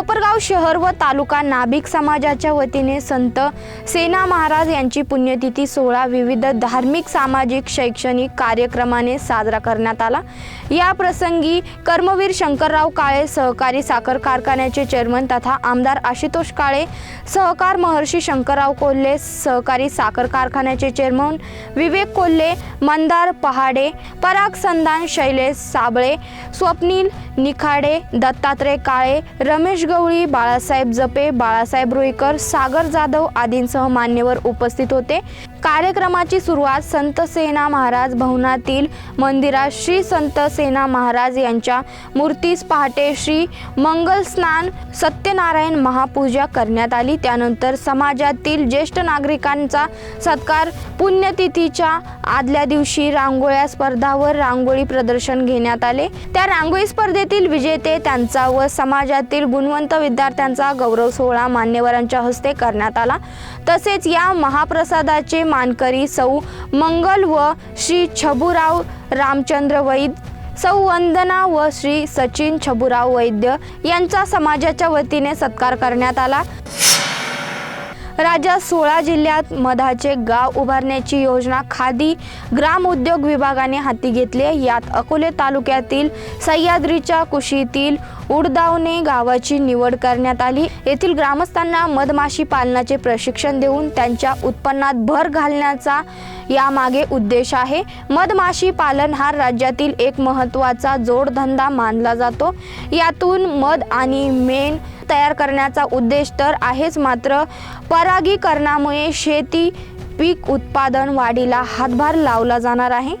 कोपरगाव शहर व तालुका नाभिक समाजाच्या वतीने संत सेना महाराज यांची पुण्यतिथी सोहळा विविध धार्मिक सामाजिक शैक्षणिक कार्यक्रमाने साजरा करण्यात आला. या प्रसंगी कर्मवीर शंकरराव काळे सहकारी साखर कारखान्याचे चेअरमन तथा आमदार आशुतोष काळे सहकार महर्षी शंकरराव कोल्हे सहकारी साखर कारखान्याचे चेअरमन विवेक कोल्हे मंदार पहाडे पराग संदान शैलेश साबळे स्वप्नील निखाडे दत्तात्रय काळे रमेश गवळी बाळासाहेब जपे बाळासाहेब रुईकर सागर जाधव आदींसह मान्यवर उपस्थित होते. कार्यक्रमाची सुरुवात संत सेना महाराज भवनातील मंदिरात श्री संत सेना महाराज यांच्या मूर्तीस पहाटे श्री मंगल स्नान सत्यनारायण महापूजा करण्यात आली. त्यानंतर समाजातील ज्येष्ठ नागरिकांचा सत्कार पुण्यतिथीच्या आदल्या दिवशी रांगोळ्या स्पर्धावर रांगोळी प्रदर्शन घेण्यात आले. त्या रांगोळी स्पर्धेतील विजेते त्यांचा व समाजातील गुणवंत विद्यार्थ्यांचा गौरव सोहळा मान्यवरांच्या हस्ते करण्यात आला. तसेच या महाप्रसादाचे मानकरी सौ मंगल व श्री छबुराव रामचंद्र वैद सौ वंदना व श्री सचिन छबुराव वैद्य यांचा समाजाच्या वतीने सत्कार करण्यात आला. राज्यात सोळा जिल्ह्यात मधाचे गाव उभारण्याची योजना खादी ग्राम उद्योग विभागाने हाती घेतली आहे. यात अकोले तालुक्यातील सह्याद्रीच्या कुशीतील उडदावणे गावाची निवड करण्यात आली. येथील ग्रामस्थांना मधमाशी पालनाचे प्रशिक्षण देऊन त्यांच्या उत्पन्नात भर घालण्याचा यामागे उद्देश आहे. मधमाशी पालन हा राज्यातील एक महत्त्वाचा जोडधंदा मानला जातो. यातून मध आणि मेण तयार करण्याचा उद्देश तर आहेच मात्र परागीकरणामुळे शेती पीक उत्पादन वाढीला हातभार लावला जाणार आहे.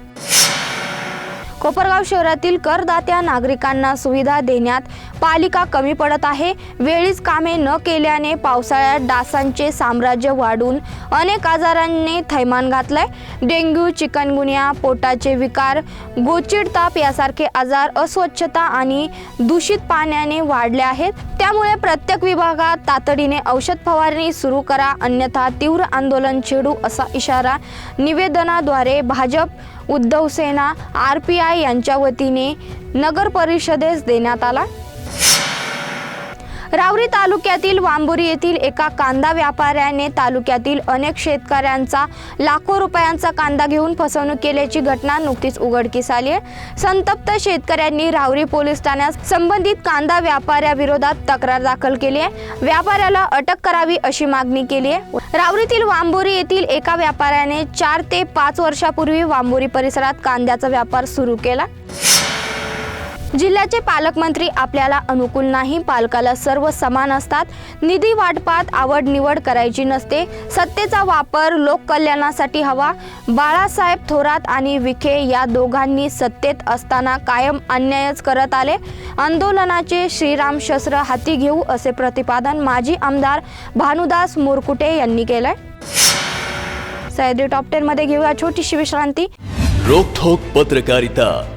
कोपरगाव शहरातील करदात्या नागरिकांना सुविधा देण्यात पालिका कमी पडत आहे. वेळीच कामे न केल्याने पावसाळ्यात डासांचे साम्राज्य वाढून अनेक आजारांनी थैमान घातलंय. डेंग्यू चिकनगुनिया पोटाचे विकार गोचिड ताप यासारखे आजार अस्वच्छता आणि दूषित पाण्याने वाढले आहेत. त्यामुळे प्रत्येक विभागात तातडीने औषध फवारणी सुरू करा अन्यथा तीव्र आंदोलन छेडू असा इशारा निवेदनाद्वारे Bhajap Uddhav Sena R P I यांच्या वतीने नगर परिषदेस देण्यात आला. रावरी तालुक्यातील वांबुरी येथील एका कांदा व्यापाऱ्याने तालुक्यातील अनेक शेतकऱ्यांचा लाखो रुपयांचा कांदा घेऊन फसवणूक केल्याची घटना नुकतीच उघडकीस आली आहे. संतप्त शेतकऱ्यांनी रावरी पोलीस ठाण्यात संबंधित कांदा व्यापाऱ्याविरोधात तक्रार दाखल केली आहे. व्यापाऱ्याला अटक करावी अशी मागणी केली आहे. रावरीतील वांबोरी येथील एका व्यापाऱ्याने चार ते पाच वर्षापूर्वी वांबोरी परिसरात कांद्याचा व्यापार सुरू केला. जिल्ह्याचे पालकमंत्री आपल्याला अनुकूल नाही. पालकाला सर्व समान असतात. निधी वाटपात आवड निवड करायची नसते. सत्तेचा वापर लोककल्याणासाठी हवा. बाळासाहेब थोरात आणि विखे या दोघांनी सत्तेत असताना कायम अन्यायच करत आले. आंदोलनाचे श्रीराम शस्त्र हाती घेऊ असे प्रतिपादन माजी आमदार भानुदास मोरकुटे यांनी केलंय. सह्याद्री टॉप टेन मध्ये घेऊया छोटीशी विश्रांती. रोखोक पत्रकारिता.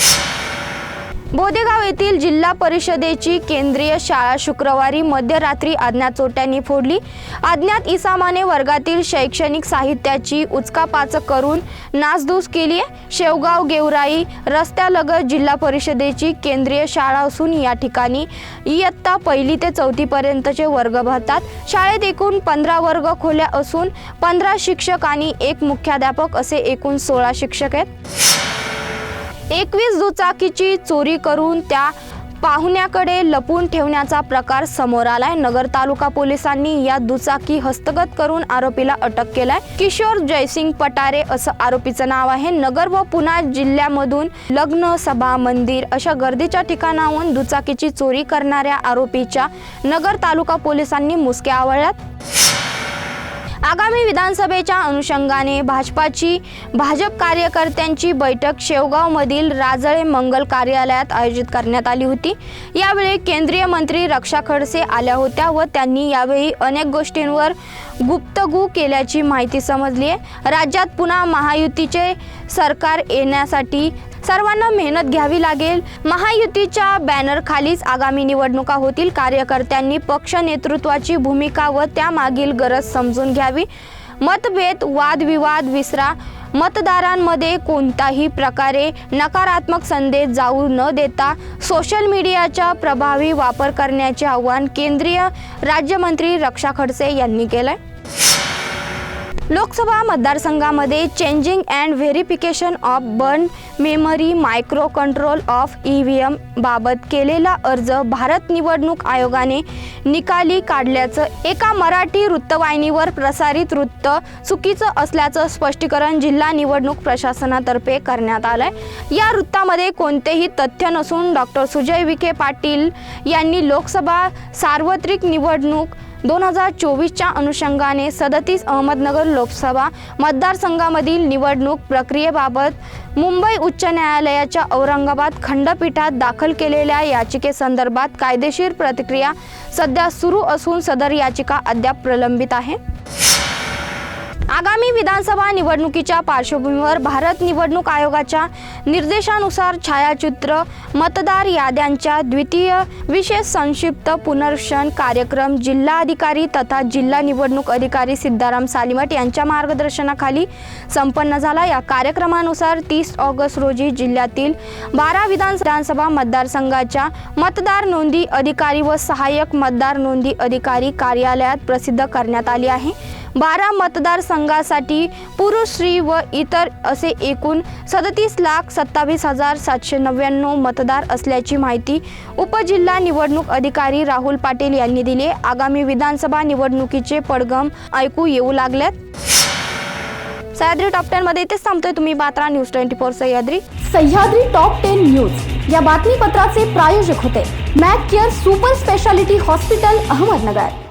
बोदेगाव येथील जिल्हा परिषदेची केंद्रीय शाळा शुक्रवारी मध्यरात्री अज्ञात चोट्यांनी फोडली. अज्ञात इसामाने वर्गातील शैक्षणिक साहित्याची उचकापाचक करून नासधूस केली आहे. शेवगाव गेवराई रस्त्यालगत जिल्हा परिषदेची केंद्रीय शाळा असून या ठिकाणी इयत्ता पहिली ते चौथीपर्यंतचे वर्ग भरतात. शाळेत एकूण पंधरा वर्ग खोल्या असून पंधरा शिक्षक आणि एक मुख्याध्यापक असे एकूण सोळा शिक्षक आहेत. एकवीस दुचाकीची चोरी करून त्या पाहुण्याकडे लपून ठेवण्याचा प्रकार समोर आलाय. नगर तालुका पोलिसांनी या दुचाकी हस्तगत करून आरोपीला अटक केलाय. किशोर जयसिंग पटारे असं आरोपीचं नाव आहे. नगर व पुणा जिल्ह्यामधून लग्न सभा मंदिर अशा गर्दीच्या ठिकाणाहून दुचाकीची चोरी करणाऱ्या आरोपीच्या नगर तालुका पोलिसांनी मुसक्या आवळल्यात आगामी विधानसभेच्या अनुषंगाने भाजपाची भाजप कार्यकर्त्यांची बैठक शेवगावमधील राजळे मंगल कार्यालयात आयोजित करण्यात आली होती. यावेळी केंद्रीय मंत्री रक्षा खडसे आल्या होत्या व त्यांनी यावेळी अनेक गोष्टींवर गुप्तगू केल्याची माहिती समजली आहे राज्यात पुन्हा महायुतीचे सरकार येण्यासाठी सर्वांना मेहनत घ्यावी लागेल. महायुतीच्या बॅनरखालीच आगामी निवडणुका होतील. कार्यकर्त्यांनी पक्ष नेतृत्वाची भूमिका व त्यामागील गरज समजून घ्यावी. मतभेद वादविवाद विसरा. मतदारांमध्ये कोणताही प्रकारे नकारात्मक संदेश जाऊ न देता सोशल मीडियाचा प्रभावी वापर करण्याचे आवाहन केंद्रीय राज्यमंत्री रक्षा खडसे यांनी केलं आहे लोकसभा मतदारसंघामध्ये changing and verification of burn memory micro control of E V M बाबत केलेला अर्ज भारत निवडणूक आयोगाने निकाली काढल्याचं एका मराठी वृत्तवाहिनीवर प्रसारित वृत्त चुकीचं असल्याचं स्पष्टीकरण जिल्हा निवडणूक प्रशासनातर्फे करण्यात आलंय. या वृत्तामध्ये कोणतेही तथ्य नसून डॉक्टर सुजय विखे पाटील यांनी लोकसभा सार्वत्रिक निवडणूक दोन हजार चोवीसच्या अनुषंगाने सदतीस अहमदनगर लोकसभा मतदारसंघामधील निवडणूक प्रक्रियेबाबत मुंबई उच्च न्यायालयाच्या औरंगाबाद खंडपीठात दाखल केलेल्या याचिकेसंदर्भात कायदेशीर प्रतिक्रिया सध्या सुरू असून सदर याचिका अद्याप प्रलंबित आहे. आगामी विधानसभा निवडणुकीच्या पार्श्वभूमीवर भारत निवडणूक आयोगाच्या निर्देशानुसार छायाचित्र मतदार याद्यांच्या द्वितीय विशेष संक्षिप्त पुनर्शन कार्यक्रम जिल्हाधिकारी तथा जिल्हा निवडणूक अधिकारी सिद्धाराम सालिमट यांच्या मार्गदर्शनाखाली संपन्न झाला. या कार्यक्रमानुसार तीस ऑगस्ट रोजी जिल्ह्यातील बारा विधानसभा मतदारसंघाच्या मतदार नोंदी अधिकारी व सहाय्यक मतदार नोंदी अधिकारी कार्यालयात प्रसिद्ध करण्यात आली आहे. बारा मतदारसंघासाठी पुरुष स्त्री व इतर असे एकूण सदतीस लाख सत्तावीस हजार सातशे नव्याण्णव मतदार असल्याची माहिती उपजिल्हा निवडणूक अधिकारी राहुल पाटील यांनी दिली. आगामी विधानसभा निवडणुकीचे पडगम ऐकू येऊ लागल्यात सह्याद्री टॉप टेन मध्ये इथेच थांबतोय तुम्ही. Batra news twenty four Sahyadri. Sahyadri top ten news. या बातमीपत्राचे प्रायोजक होते. Mac care super speciality hospital Ahmednagar.